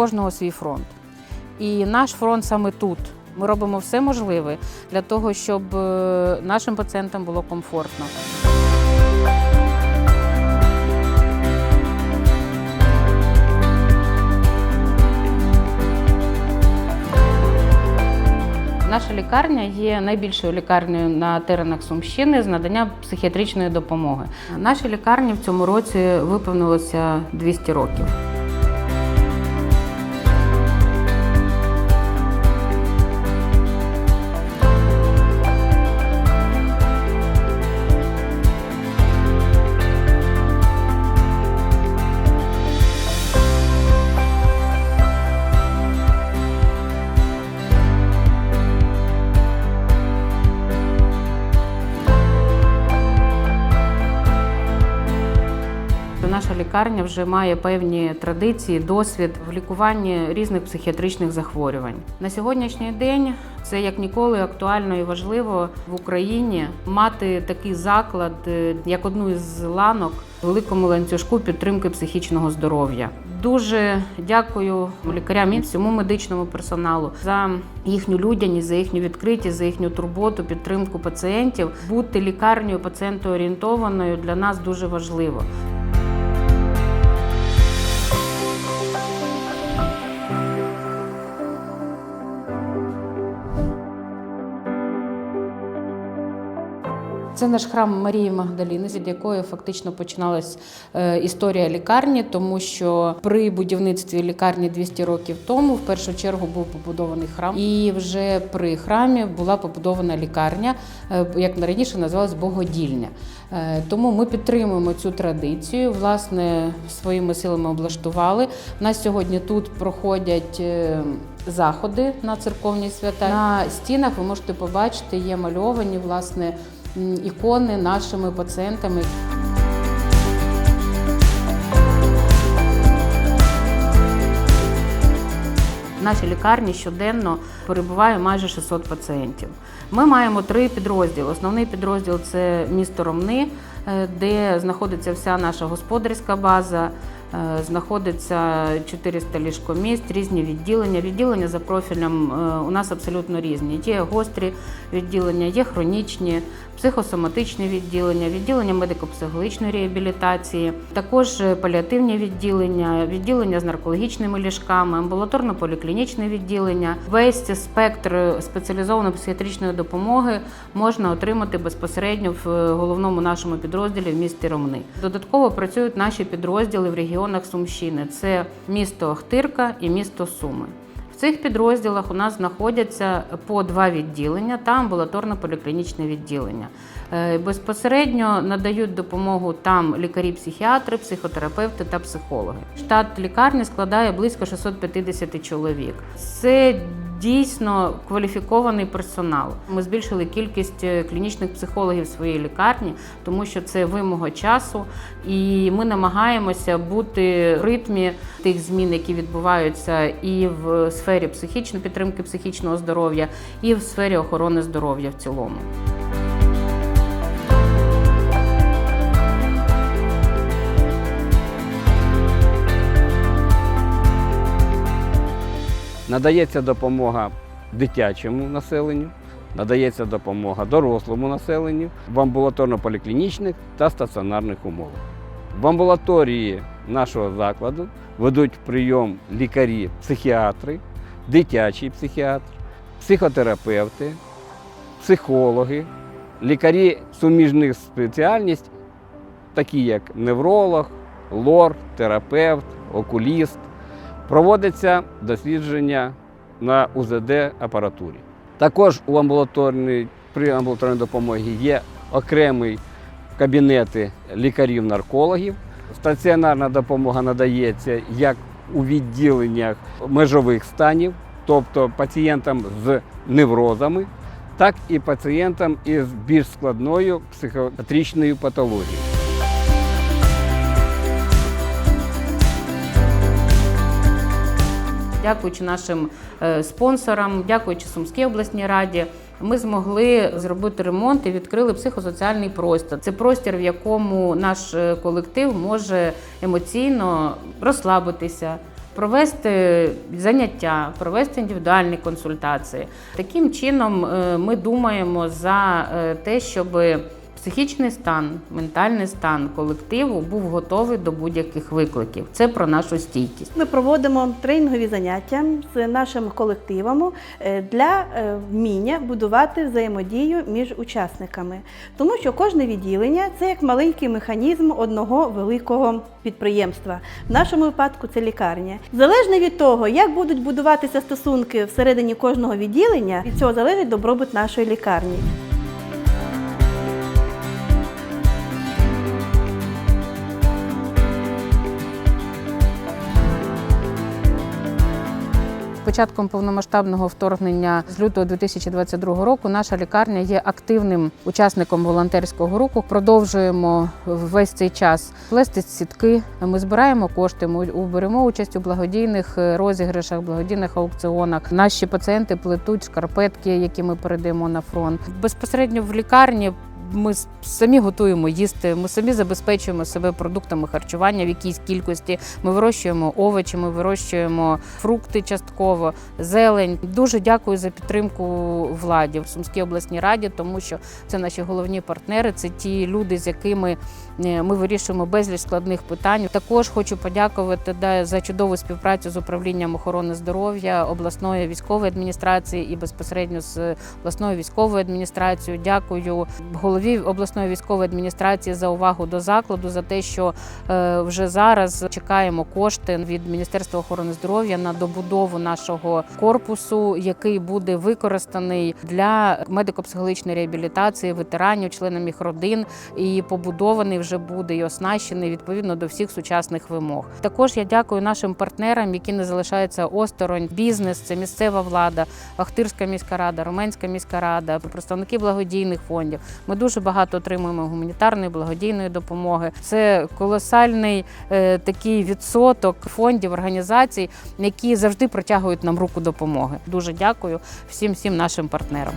кожного свій фронт. І наш фронт саме тут. Ми робимо все можливе для того, щоб е, нашим пацієнтам було комфортно. Наша лікарня є найбільшою лікарнею на теренах Сумщини з надання психіатричної допомоги. Нашій лікарні в цьому році виповнилося 200 років. Наша лікарня вже має певні традиції, досвід в лікуванні різних психіатричних захворювань. На сьогоднішній день це як ніколи актуально і важливо в Україні мати такий заклад, е, як одну із ланок великому ланцюжку підтримки психічного здоров'я. Дуже дякую лікарям і всьому медичному персоналу за їхню людяність, за їхню відкритість, за їхню турботу, підтримку пацієнтів. Бути лікарнею пацієнтоорієнтованою для нас дуже важливо. Це наш храм Марії Магдаліни, від якої фактично починалась е, історія лікарні, тому що при будівництві лікарні 200 років тому в першу чергу був побудований храм, і вже при храмі була побудована лікарня, е, як раніше називалась Богодільня. Е, Тому ми підтримуємо цю традицію. Власне, своїми силами облаштували. У нас сьогодні тут проходять заходи на церковні свята. На стінах ви можете побачити, є мальовані власне ікони нашими пацієнтами. В нашій лікарні щоденно перебуває майже 600 пацієнтів. Ми маємо три підрозділи. Основний підрозділ це місто Ромни, де знаходиться вся наша господарська база. е, Знаходиться 400 ліжкомість, різні відділення. Відділення за профілем е, у нас абсолютно різні. Є гострі відділення, є хронічні, психосоматичні відділення, відділення медико-психологічної реабілітації, також е, паліативні відділення, відділення з наркологічними ліжками, амбулаторно-поліклінічне відділення. Весь спектр спеціалізованої психіатричної допомоги можна отримати безпосередньо в е, головному нашому підрозділі в місті Ромни. Додатково працюють наші підрозділи в регіонах Сумщини. Це місто Охтирка і місто Суми. В цих підрозділах у нас знаходяться по два відділення та амбулаторно-поліклінічне відділення. Е, Безпосередньо надають допомогу там лікарі-психіатри, психотерапевти та психологи. Штат лікарні складає близько 650 чоловік. Це дійсно кваліфікований персонал. Ми збільшили кількість е, клінічних психологів в своїй лікарні, тому що це вимога часу, і ми намагаємося бути в ритмі тих змін, які відбуваються і в сфері психічної підтримки психічного здоров'я, і в сфері охорони здоров'я в цілому. Надається допомога дитячому населенню, надається допомога дорослому населенню в амбулаторно-поліклінічних та стаціонарних умовах. В амбулаторії нашого закладу ведуть прийом лікарі, психіатри, дитячий психіатр, психотерапевти, психологи, лікарі суміжних спеціальність, такі як невролог, лор, терапевт, окуліст. Проводиться дослідження на УЗД апаратурі. Також у амбулаторній, при амбулаторній допомозі є окремі кабінети лікарів-наркологів. Стаціонарна допомога надається як у відділеннях межових станів, тобто пацієнтам з неврозами, так і пацієнтам із більш складною психіатричною патологією. Дякуючи нашим е, спонсорам, дякуючи Сумській обласній раді, ми змогли зробити ремонт і відкрили психосоціальний простір. Це простір, в якому наш е, колектив може емоційно розслабитися, провести заняття, провести індивідуальні консультації. Таким чином, е, ми думаємо за те, щоб психічний стан, ментальний стан колективу був готовий до будь-яких викликів. Це про нашу стійкість. Ми проводимо тренінгові заняття з нашим колективом е, для е, вміння будувати взаємодію між учасниками, тому що кожне відділення це як маленький механізм одного великого підприємства. В нашому випадку це лікарня. Залежно від того, як будуть будуватися стосунки всередині кожного відділення, від цього залежить добробут нашої лікарні. Початком повномасштабного вторгнення з лютого 2022 року наша лікарня є активним учасником волонтерського руху. Продовжуємо весь цей час плести сітки. Ми збираємо кошти. Ми беремо участь у благодійних е, розіграшах, благодійних аукціонах. Наші пацієнти плетуть шкарпетки, які ми передаємо на фронт. Безпосередньо в лікарні ми самі готуємо їсти, ми самі забезпечуємо себе продуктами харчування в якійсь кількості. Ми вирощуємо овочі, ми вирощуємо фрукти частково, зелень. Дуже дякую за підтримку владі в Сумській обласній раді, тому що це наші головні партнери, це ті люди, з якими е, ми вирішуємо безліч складних питань. Також хочу подякувати за чудову співпрацю з управлінням охорони здоров'я обласної військової адміністрації і безпосередньо з обласною військовою адміністрацією. Дякую голові обласної військової адміністрації за увагу до закладу, за те, що е, вже зараз чекаємо кошти від Міністерства охорони здоров'я на добудову нашого корпусу, який буде використаний для медико-психологічної реабілітації ветеранів, членів їх родин, і побудований вже буде і оснащений відповідно до всіх сучасних вимог. Також я дякую нашим партнерам, які не залишаються осторонь. Бізнес, це місцева влада, Ахтирська міська рада, Руменська міська рада, представники благодійних фондів. Ми дуже багато отримуємо гуманітарної благодійної допомоги. Це колосальний е, такий відсоток фондів, організацій, які завжди протягують нам руку допомоги. Дуже дякую всім всім нашим партнерам.